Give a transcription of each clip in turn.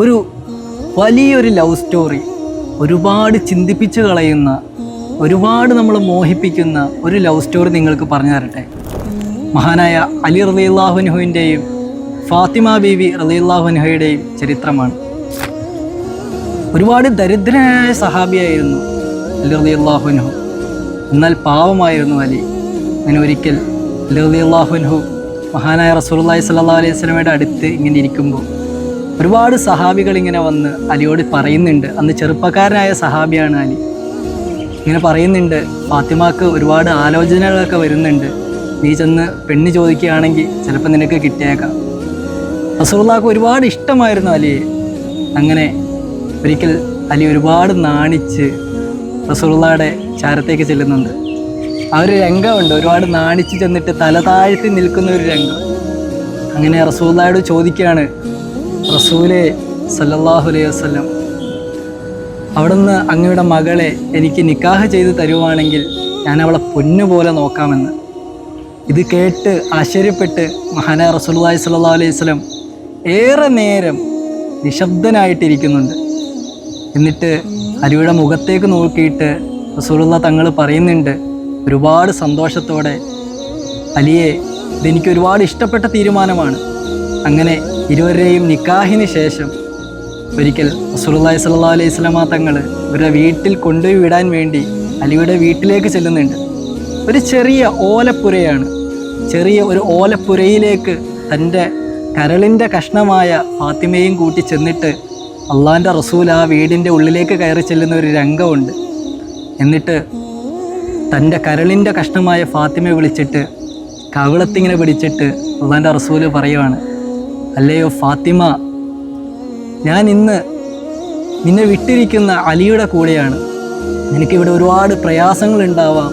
ഒരു വലിയൊരു love story. ഒരുപാട് ചിന്തിപ്പിച്ച് കളയുന്ന ഒരുപാട് നമ്മൾ മോഹിപ്പിക്കുന്ന ഒരു ലവ് സ്റ്റോറി നിങ്ങൾക്ക് പറഞ്ഞു തരട്ടെ? മഹാനായ അലി റലിയുല്ലാഹുനുഹുവിന്റെയും ഫാത്തിമ ബീവി റലിയുല്ലാഹുനുഹയുടെയും ചരിത്രമാണ്. ഒരുപാട് ദരിദ്രനായ സഹാബിയായിരുന്നു അലി റലിയുല്ലാഹുനുഹു എന്നാൽ പാവമായിരുന്നു അലി. അങ്ങനെ ഒരിക്കൽ അലി റലിയുല്ലാഹുനുഹു മഹാനായ റസൂലുള്ളാഹി സ്വല്ലല്ലാഹു അലൈഹി സ്വലമയുടെ അടുത്ത് ഇങ്ങനെ ഇരിക്കുമ്പോൾ ഒരുപാട് സഹാബികൾ ഇങ്ങനെ വന്ന് അലിയോട് പറയുന്നുണ്ട്. അന്ന് ചെറുപ്പക്കാരനായ സഹാബിയാണ് അലി. ഇങ്ങനെ പറയുന്നുണ്ട് ഫാത്തിമാക്ക് ഒരുപാട് ആലോചനകളൊക്കെ വരുന്നുണ്ട്. നീ ചെന്ന് പെണ്ണ് ചോദിക്കുകയാണെങ്കിൽ ചിലപ്പോൾ നിനക്ക് കിട്ടിയേക്കാം. റസൂള്ളാക്ക് ഒരുപാട് ഇഷ്ടമായിരുന്നു അലിയെ. അങ്ങനെ ഒരിക്കൽ അലി ഒരുപാട് നാണിച്ച് റസൂള്ളയുടെ ചാരത്തേക്ക് ചെല്ലുന്നുണ്ട്. ആ ഒരു രംഗമുണ്ട്. ഒരുപാട് നാണിച്ച് ചെന്നിട്ട് തല താഴ്ത്തി നിൽക്കുന്ന ഒരു രംഗം. അങ്ങനെ റസൂള്ളയോട് ചോദിക്കുകയാണ് റസൂലെ സല്ലല്ലാഹു അലൈഹി വസ്ലം അവിടുന്ന് അങ്ങയുടെ മകളെ എനിക്ക് നിക്കാഹ് ചെയ്ത് തരുവാണെങ്കിൽ ഞാൻ അവളെ പൊന്നുപോലെ നോക്കാമെന്ന്. ഇത് കേട്ട് ആശ്ചര്യപ്പെട്ട് മഹാന റസൂലുള്ളാഹി സ്വല്ലല്ലാഹു അലൈഹി വസല്ലം ഏറെ നേരം നിശബ്ദനായിട്ടിരിക്കുന്നുണ്ട്. എന്നിട്ട് അരിയുടെ മുഖത്തേക്ക് നോക്കിയിട്ട് റസൂലുള്ള തങ്ങൾ പറയുന്നുണ്ട് ഒരുപാട് സന്തോഷത്തോടെ അലിയെ ഇതെനിക്ക് ഒരുപാട് ഇഷ്ടപ്പെട്ട തീരുമാനമാണ്. അങ്ങനെ ഇരുവരുടെയും നിക്കാഹിന് ശേഷം ഒരിക്കൽ റസൂലുള്ളാഹി സ്വല്ലല്ലാഹു അലൈഹി വസല്ലമ തങ്ങൾ ഇവരുടെ വീട്ടിൽ കൊണ്ടുപോയി വിടാൻ വേണ്ടി അലിയുടെ വീട്ടിലേക്ക് ചെല്ലുന്നുണ്ട്. ഒരു ചെറിയ ഓലപ്പുരയാണ്. ചെറിയ ഒരു ഓലപ്പുരയിലേക്ക് തന്റെ കരളിന്റെ കഷ്ണമായ ഫാത്തിമയും കൂട്ടി ചെന്നിട്ട് അള്ളാന്റെ റസൂൽ ആ വീടിന്റെ ഉള്ളിലേക്ക് കയറി ചെല്ലുന്ന ഒരു രംഗമുണ്ട്. എന്നിട്ട് തന്റെ കരളിന്റെ കഷ്ണമായ ഫാത്തിമയെ വിളിച്ചിട്ട് കവിളത്തിങ്ങനെ പിടിച്ചിട്ട് അള്ളാന്റെ റസൂൽ പറയുവാണ് അല്ലയോ ഫാത്തിമ? ഞാൻ ഇന്ന് നിന്നെ വിട്ടിരിക്കുന്ന അലിയുടെ കൂടെയാണ്. നിനക്കിവിടെ ഒരുപാട് പ്രയാസങ്ങൾ ഉണ്ടാവാം.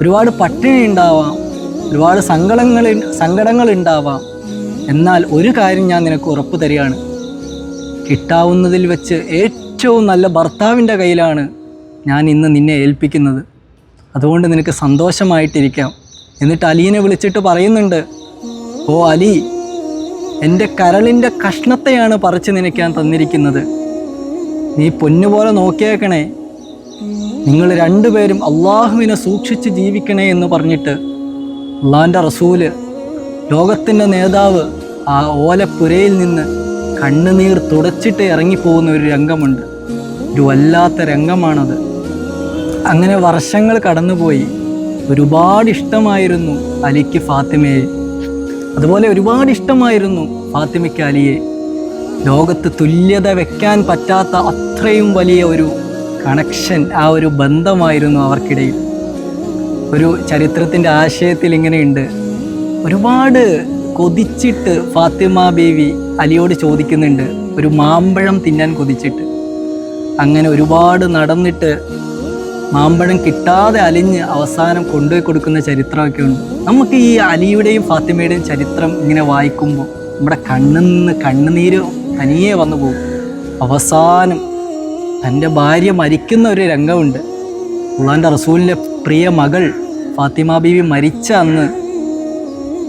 ഒരുപാട് പട്ടിണി ഉണ്ടാവാം. ഒരുപാട് സങ്കടങ്ങൾ സങ്കടങ്ങൾ ഉണ്ടാവാം. എന്നാൽ ഒരു കാര്യം ഞാൻ നിനക്ക് ഉറപ്പ് തരികയാണ്. കിട്ടാവുന്നതിൽ വെച്ച് ഏറ്റവും നല്ല ഭർത്താവിന്റെ കയ്യിലാണ് ഞാൻ ഇന്ന് നിന്നെ ഏൽപ്പിക്കുന്നത്. അതുകൊണ്ട് നിനക്ക് സന്തോഷമായിട്ടിരിക്കാം. എന്നിട്ട് അലീനെ വിളിച്ചിട്ട് പറയുന്നുണ്ട് ഓ അലി എന്റെ കരളിന്റെ കഷ്ണത്തെയാണ് പറിച്ചു നനയ്ക്കാൻ തന്നിരിക്കുന്നത്. നീ പൊന്നുപോലെ നോക്കിയേക്കണേ. നിങ്ങൾ രണ്ടുപേരും അള്ളാഹുവിനെ സൂക്ഷിച്ച് ജീവിക്കണേ എന്ന് പറഞ്ഞിട്ട് അള്ളാഹിന്റെ റസൂൽ ലോകത്തിന്റെ നേതാവ് ആ ഓലപ്പുരയിൽ നിന്ന് കണ്ണുനീർ തുടച്ചിട്ട് ഇറങ്ങിപ്പോകുന്ന ഒരു രംഗമുണ്ട്. ഒരു വല്ലാത്ത രംഗമാണത്. അങ്ങനെ വർഷങ്ങൾ കടന്നുപോയി. ഒരുപാട് ഇഷ്ടമായിരുന്നു അലിക്ക് ഫാത്തിമയെ. അതുപോലെ ഒരുപാട് ഇഷ്ടമായിരുന്നു ഫാത്തിമയ്ക്ക് അലിയെ. ലോകത്ത് തുല്യത വെക്കാൻ പറ്റാത്ത അത്രയും വലിയ ഒരു കണക്ഷൻ ആ ഒരു ബന്ധമായിരുന്നു അവർക്കിടയിൽ. ഒരു ചരിത്രത്തിന്റെ ആശയത്തിൽ ഇങ്ങനെയുണ്ട്. ഒരുപാട് കൊതിച്ചിട്ട് ഫാത്തിമ ബീവി അലിയോട് ചോദിക്കുന്നുണ്ട്. ഒരു മാമ്പഴം തിന്നാൻ കൊതിച്ചിട്ട്. അങ്ങനെ ഒരുപാട് നടന്നിട്ട് മാമ്പഴം കിട്ടാതെ അലിഞ്ഞ് അവസാനം കൊണ്ടുപോയി കൊടുക്കുന്ന ചരിത്രമൊക്കെ ഉണ്ട് നമുക്ക് ഈ അലിയുടെയും ഫാത്തിമയുടെയും ചരിത്രം ഇങ്ങനെ വായിക്കുമ്പോൾ നമ്മുടെ കണ്ണിൽ നിന്ന് കണ്ണുനീര് തനിയെ വന്നു പോകും. അവസാനം തന്റെ ഭാര്യ മരിക്കുന്ന ഒരു രംഗമുണ്ട്. ഉള്ളാന്റെ റസൂലിന്റെ പ്രിയ മകൾ ഫാത്തിമ ബീവി മരിച്ച അന്ന്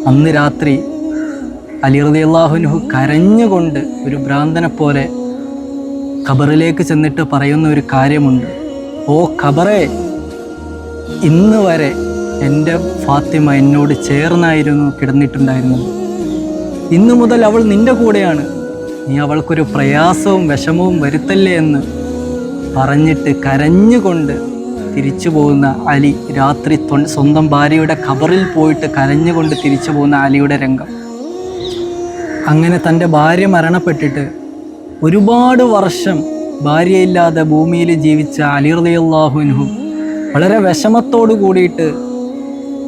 അന്ന് രാത്രി അലി റളിയല്ലാഹുനുഹു കരഞ്ഞുകൊണ്ട് ഒരു ഭ്രാന്തനെ പോലെ ഖബറിലേക്ക് ചെന്നിട്ട് പറയുന്ന ഒരു കാര്യമുണ്ട്. ഓ ഖബറേ. ഇന്ന് വരെ എന്റെ ഫാത്തിമ എന്നോട് ചേർന്നായിരുന്നു കിടന്നിട്ടുണ്ടായിരുന്നത്. ഇന്നു മുതൽ അവൾ നിന്റെ കൂടെയാണ്. നീ അവൾക്കൊരു പ്രയാസവും വിഷമവും വരുത്തല്ലേ എന്ന് പറഞ്ഞിട്ട് കരഞ്ഞുകൊണ്ട് തിരിച്ചു പോകുന്ന അലി രാത്രി സ്വന്തം ഭാര്യയുടെ ഖബറിൽ പോയിട്ട് കരഞ്ഞുകൊണ്ട് തിരിച്ചു പോകുന്ന അലിയുടെ രംഗം. അങ്ങനെ തന്റെ ഭാര്യ മരണപ്പെട്ടിട്ട് ഒരുപാട് വർഷം ഭാര്യയില്ലാതെ ഭൂമിയിൽ ജീവിച്ച അലി റളിയല്ലാഹുവിൻഹു വളരെ വിഷമത്തോടു കൂടിയിട്ട്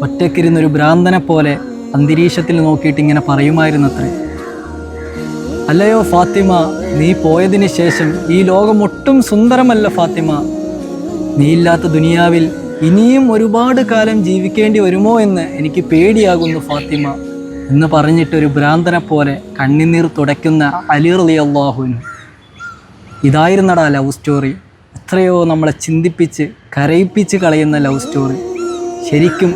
ഒറ്റക്കിരുന്നൊരു ഭ്രാന്തനെ പോലെ അന്തരീക്ഷത്തിൽ നോക്കിയിട്ട് ഇങ്ങനെ പറയുമായിരുന്നത്രേ. അല്ലയോ ഫാത്തിമ നീ പോയതിന് ശേഷം ഈ ലോകം ഒട്ടും സുന്ദരമല്ല ഫാത്തിമ. നീ ഇല്ലാത്ത ദുനിയാവിൽ ഇനിയും ഒരുപാട് കാലം ജീവിക്കേണ്ടി വരുമോ എന്ന് എനിക്ക് പേടിയാകുന്നു ഫാത്തിമ എന്ന് പറഞ്ഞിട്ട് ഒരു ഭ്രാന്തനെ പോലെ കണ്ണിനീർ തുടയ്ക്കുന്ന അലി റലി അള്ളാഹുവിന് ഇതായിരുന്നടാ ലവ് സ്റ്റോറി. എത്രയോ നമ്മളെ ചിന്തിപ്പിച്ച് കരയിപ്പിച്ച് കളയുന്ന ലവ് സ്റ്റോറി. ശരിക്കും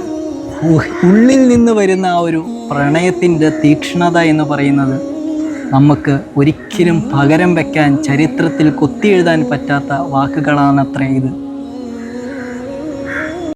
ഉള്ളിൽ നിന്ന് വരുന്ന ആ ഒരു പ്രണയത്തിന്റെ തീക്ഷ്ണത എന്ന് പറയുന്നത് നമുക്ക് ഒരിക്കലും പകരം വയ്ക്കാൻ ചരിത്രത്തിൽ കൊത്തിയെഴുതാൻ പറ്റാത്ത വാക്കുകളാണത്രേ ഇത്.